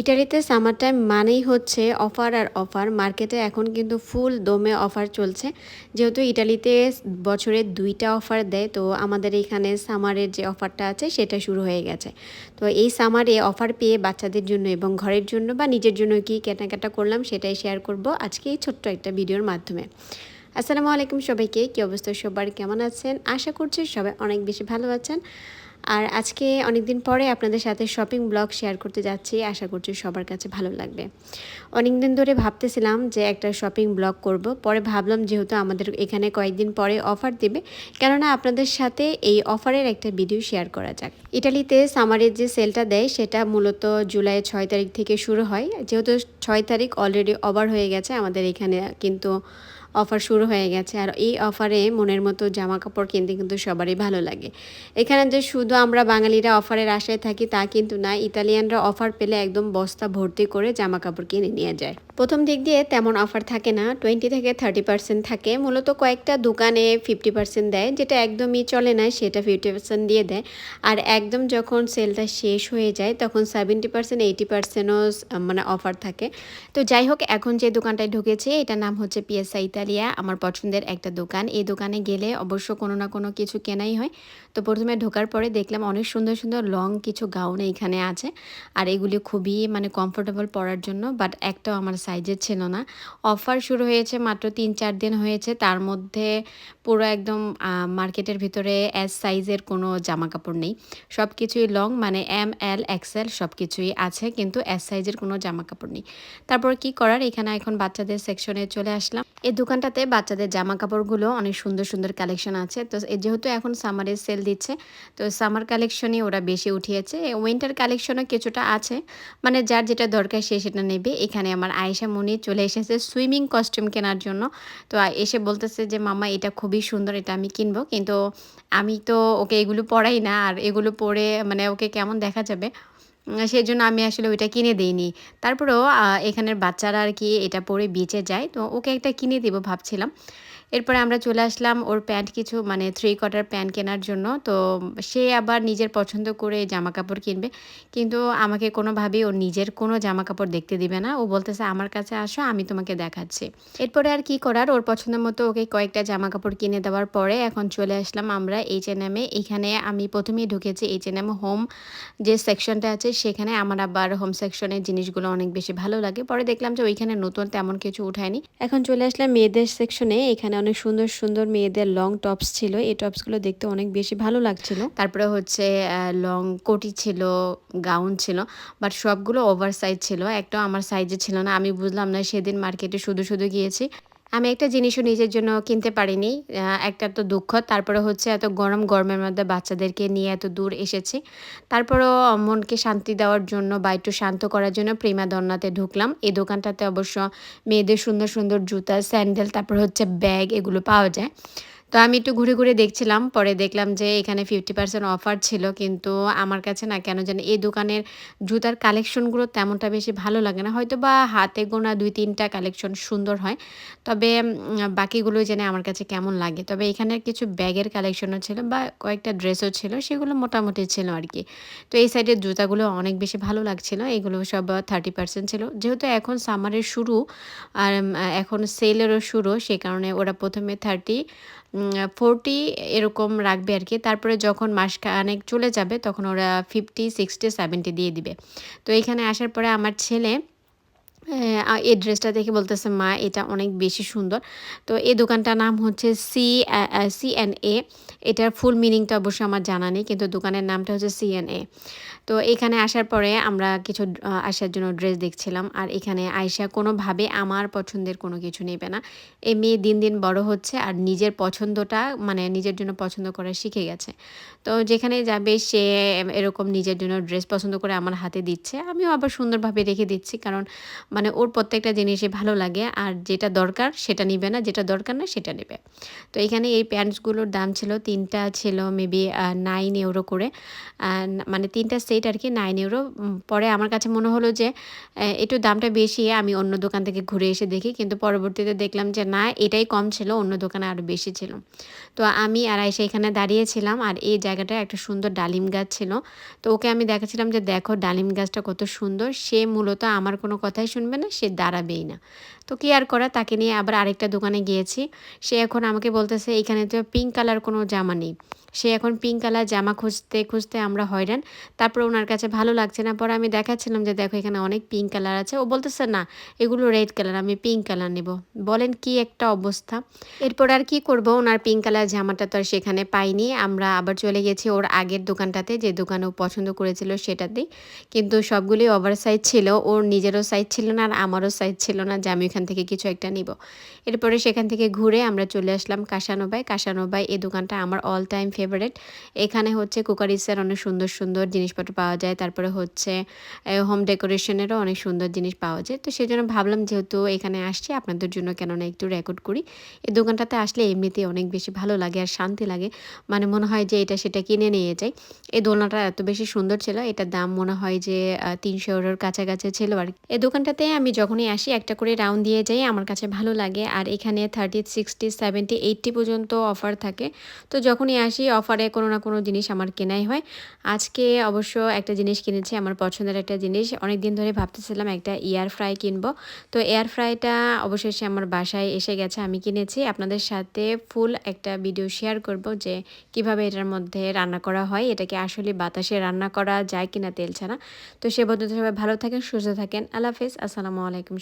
ইটালিতে summer time মানেই হচ্ছে অফার আর অফার। মার্কেটে এখন কিন্তু ফুল দমে অফার চলছে। যেহেতু ইটালিতে বছরে দুইটা অফার দেয়, তো আমাদের এখানে সামারের যে অফারটা আছে, সেটা শুরু হয়ে গেছে। তো এই সামারে অফার পেয়ে বাচ্চাদের জন্য এবং ঘরের জন্য বা নিজের জন্য কি কেনাকাটা করলাম, সেটাই শেয়ার করব আজকে এই ছোট্ট একটা ভিডিওর মাধ্যমে। আসসালামু আলাইকুম সবাইকে, কী অবস্থা সবার? কেমন আছেন? আশা করছি সবাই অনেক বেশি ভালো আছেন। আর আজকে অনেক দিন পরে আপনাদের সাথে শপিং ব্লগ শেয়ার করতে যাচ্ছি। আশা করছি সবার কাছে ভালো লাগবে। অনেক দিন ধরে ভাবতেছিলাম যে একটা শপিং ব্লগ করব। পরে ভাবলাম যেহেতু আমাদের এখানে কয়েকদিন পরে অফার দেবে, কেননা আপনাদের সাথে এই অফারের একটা ভিডিও শেয়ার করা যাক। ইটালিতে সামারের যে সেলটা দেয়, সেটা মূলত জুলাই ছয় তারিখ থেকে শুরু হয়। যেহেতু ছয় তারিখ অলরেডি ওভার হয়ে গেছে আমাদের এখানে কিন্তু অফার শুরু হয়ে গেছে। আর এই অফারে মনের মতো জামা কাপড় কিনতে কিন্তু সবারই ভালো লাগে। এখানে যে শুধু আমরা বাঙালিরা অফারের আশায় থাকি তা কিন্তু না, ইতালিয়ানরা অফার পেলে একদম বস্তা ভর্তি করে জামা কাপড় কিনে নিয়ে যায়। প্রথম দিক দিয়ে তেমন অফার থাকে না, টোয়েন্টি থেকে থার্টি পার্সেন্ট থাকে। মূলত কয়েকটা দোকানে ফিফটি পার্সেন্ট দেয়, যেটা একদমই চলে না, সেটা ফিফটি পার্সেন্ট দিয়ে দেয়। আর একদম যখন সেলটা শেষ হয়ে যায়, তখন সেভেন্টি পার্সেন্ট, এইটি পার্সেন্টও মানে অফার থাকে। তো যাই হোক, এখন যে দোকানটায় ঢুকেছে, এটার নাম হচ্ছে পিএসআই ইতালিয়া, আমার পছন্দের একটা দোকান। এই দোকানে গেলে অবশ্য কোনো না কোনো কিছু কেনাই হয়। তো প্রথমে ঢোকার পরে দেখলাম অনেক সুন্দর সুন্দর লং কিছু গাউন এইখানে আছে। আর এগুলি খুবই মানে কমফোর্টেবল পরার জন্য বাট একটাও আমার সাইজের ছিল না। অফার শুরু হয়েছে মাত্র তিন চার দিন হয়েছে। তার মধ্যে পুরো একদম মার্কেটের ভিতরে এস সাইজের কোনো জামা কাপড় নেই। সব কিছুই লং মানে এম এল এক্সেল সব কিছুই আছে, কিন্তু এস সাইজের কোনো জামা কাপড় নেই। তারপর কি করার? এখানে এখন বাচ্চাদের সেকশনে চলে আসলাম। এই দোকানটাতে বাচ্চাদের জামা কাপড়গুলো অনেক সুন্দর সুন্দর কালেকশন আছে। তো যেহেতু এখন সামারের সেল দিচ্ছে, তো সামার কালেকশনই ওরা বেশি উঠিয়েছে। উইন্টার কালেকশনও কিছুটা আছে মানে যার যেটা দরকার সে সেটা নেবে। এখানে আমার আয়েশা মনি চলে এসেছে সুইমিং কস্টিউম কেনার জন্য। তো এসে বলতেছে যে, মামা, এটা খুবই সুন্দর, এটা আমি কিনবো। কিন্তু আমি তো ওকে এগুলো পরাই না, আর এগুলো পরে মানে ওকে কেমন দেখা যাবে? সেই জন্য আমি আসলে ওইটা কিনে দিইনি। তারপরেও এখানের বাচ্চারা আর কি এটা পরে বেঁচে যায়। তো ওকে একটা কিনে দেবো ভাবছিলাম। এরপরে আমরা চলে আসলাম ওর প্যান্ট কিছু মানে থ্রি কোয়ার্টার প্যান্ট কেনার জন্য। তো সে আবার নিজের পছন্দ করে জামা কাপড় কিনবে। কিন্তু আমাকে কোনোভাবেই ওর নিজের কোনো জামা কাপড় দেখতে দিবে না। ও বলতেছে, আমার কাছে আসো, আমি তোমাকে দেখাচ্ছি। এরপরে আর কি করার? ওর পছন্দ মতো ওকে কয়েকটা জামা কাপড় কিনে দেওয়ার পরে এখন চলে আসলাম আমরা এইচ এন এমে এখানে আমি প্রথমেই ঢুকেছি এইচ এন এম হোম যে সেকশনটা আছে, সেখানে আমার আবার হোম সেকশনের জিনিসগুলো অনেক বেশি ভালো লাগে। পরে দেখলাম যে ওইখানে নতুন তেমন কিছু উঠায়নি। এখন চলে আসলাম মেয়েদের সেকশনে এখানে অনেক সুন্দর সুন্দর মেয়েদের লং টপস ছিল। এই টপসগুলো দেখতে অনেক বেশি ভালো লাগছিল। তারপরে হচ্ছে লং কোটি ছিল গাউন ছিল বাট সবগুলো ওভার সাইজ ছিল। একটা আমার সাইজে ছিল না। আমি বুঝলাম না, সেদিন মার্কেটে শুধু শুধু গিয়েছি। আমি একটা জিনিসও নিজের জন্য কিনতে পারিনি একটা তো দুঃখ, তারপরে হচ্ছে এত গরম, গরমের মধ্যে বাচ্চাদেরকে নিয়ে এত দূর এসেছি। তারপরেও মনকে শান্তি দেওয়ার জন্য বা একটু শান্ত করার জন্য প্রেমা দন্নাতে ঢুকলাম। এই দোকানটাতে অবশ্য মেয়েদের সুন্দর সুন্দর জুতা, স্যান্ডেল, তারপর হচ্ছে ব্যাগ এগুলো পাওয়া যায়। তো আমি একটু ঘুরে ঘুরে দেখছিলাম, পরে দেখলাম যে এখানে ফিফটি পার্সেন্ট অফার ছিল, কিন্তু আমার কাছে না কেন জানি এই দোকানের জুতার কালেকশনগুলো তেমনটা বেশি ভালো লাগে না। হয়তো বা হাতে গোনা দুই তিনটা কালেকশন সুন্দর হয়, তবে বাকিগুলো জেনে আমার কাছে কেমন লাগে। তবে এখানে কিছু ব্যাগের কালেকশনও ছিল বা কয়েকটা ড্রেসও ছিল, সেগুলো মোটামুটি ছিল আর কি। তো এই সাইডের জুতাগুলো অনেক বেশি ভালো লাগছিল, এগুলো সব থার্টি পার্সেন্ট ছিল। যেহেতু এখন সামারের শুরু, আর এখন সেলেরও শুরু, সে কারণে ওরা প্রথমে থার্টি ফোরটি এরকম রাখবে আর কি। তারপরে যখন মাস অনেক চলে যাবে, তখন ওরা ফিফটি সিক্সটি সেভেন্টি দিয়ে দিবে। তো এখানে আসার পরে আমার ছেলে এই ড্রেসটা দেখে বলতেছে, মা, এটা অনেক বেশি সুন্দর। তো এই দোকানটার নাম হচ্ছে সি সি এন এ এটার ফুল মিনিংটা অবশ্যই আমার জানা নেই, কিন্তু দোকানের নামটা হচ্ছে সি এন এ তো এখানে আসার পরে আমরা কিছু আসার জন্য ড্রেস দেখছিলাম, আর এখানে আয়সা কোনোভাবে আমার পছন্দের কোনো কিছু নেবে না। এই মেয়ে দিন দিন বড় হচ্ছে, আর নিজের পছন্দটা মানে নিজের জন্য পছন্দ করা শিখে গেছে। তো যেখানে যাবে, সে এরকম নিজের জন্য ড্রেস পছন্দ করে আমার হাতে দিচ্ছে। আমিও আবার সুন্দরভাবে রেখে দিচ্ছি, কারণ মানে ওর প্রত্যেকটা জিনিসই ভালো লাগে আর যেটা দরকার সেটা নিবে না, যেটা দরকার না সেটা নেবে। তো এখানে এই প্যান্টসগুলোর দাম ছিল তিনটা ছিল মেবি নাইন ইউরো করে। মানে তিনটা সেট আর কি নাইন ইউরো পরে আমার কাছে মনে হলো যে একটু দামটা বেশি, আমি অন্য দোকান থেকে ঘুরে এসে দেখি। কিন্তু পরবর্তীতে দেখলাম যে, না, এটাই কম ছিল, অন্য দোকানে আরও বেশি ছিল। তো আমি আর আইসা এখানে দাঁড়িয়েছিলাম আর এই জায়গাটা একটা সুন্দর ডালিম গাছ ছিল। তো ওকে আমি দেখাচ্ছিলাম যে, দেখো, ডালিম গাছটা কত সুন্দর। সে মূলত আমার কোনো কথাই শুনবে না, সে দাঁড়াবেই না। তো কি আর করা, তাকে নিয়ে আবার আরেকটা দোকানে গিয়েছি। সে এখন আমাকে বলতেছে, এখানে তো পিঙ্ক কালার কোনো জামা নেই। সে এখন পিঙ্ক কালার জামা খুঁজতে খুঁজতে আমরা হয়রান। তারপর ওনার কাছে ভালো লাগছে না। পরে আমি দেখাচ্ছিলাম যে, দেখো, এখানে অনেক পিঙ্ক কালার আছে। ও বলতেছে, না, এগুলো রেড কালার আমি পিঙ্ক কালার নেব। বলেন কি একটা অবস্থা। এরপর আর কি করব? ওনার পিঙ্ক কালার জামাটা তো আর সেখানে পাইনি। আমরা আবার চলে গেছি ওর আগের দোকানটাতে, যে দোকান ও পছন্দ করেছিল সেটাতেই। কিন্তু সবগুলি ওভার সাইজ ছিল। ওর নিজেরও সাইজ ছিল না আর আমারও সাইজ ছিল না যে, আমি ওখান থেকে কিছু একটা নিব। এরপরে সেখান থেকে ঘুরে আমরা চলে আসলাম কাসানোবাই কাসানোবাই এই দোকানটা আমার অল টাইম ফেভারেট এখানে হচ্ছে কুকারিসের অনেক সুন্দর সুন্দর জিনিসপত্র পাওয়া যায়। তারপরে হচ্ছে হোম ডেকোরেশনেরও অনেক সুন্দর জিনিস পাওয়া যায়। তো সেই জন্য ভাবলাম যেহেতু এখানে আসছি, আপনাদের জন্য কেননা একটু রেকর্ড করি। এই দোকানটাতে আসলে এমনিতেই অনেক বেশি ভালো লাগে আর শান্তি লাগে। মানে মনে হয় যে এটা সেটা কিনে নিয়ে যাই। এই দোলনাটা এত বেশি সুন্দর ছিল, এটার দাম মনে হয় যে তিনশো ইউরোর কাছাকাছি ছিল আর। এই দোকানটাতে আমি যখনই আসি, একটা করে রাউন্ড দিয়ে যাই, আমার কাছে ভালো লাগে। আর এখানে থার্টি সিক্সটি সেভেন্টি এইটটি পর্যন্ত অফার থাকে। তো যখনই আসি অফারে কোনো না কোনো জিনিস আমার কেনাই হয়। আজকে অবশ্য একটা জিনিস কিনেছি, আমার পছন্দের একটা জিনিস। অনেক দিন ধরে ভাবতেছিলাম একটা এয়ার ফ্রাই কিনবো। তো এয়ার ফ্রাইটা অবশেষে আমার বাসায় এসে গেছে, আমি কিনেছি। আপনাদের সাথে ফুল একটা ভিডিও শেয়ার করব যে কীভাবে এটার মধ্যে রান্না করা হয়, এটাকে আসলে বাতাসে রান্না করা যায় কিনা তেল ছাড়া। তো সে পদ্ধতি সবাই ভালো থাকেন, সুস্থ থাকেন। আল্লাহ হাফেজ। আসসালামু আলাইকুম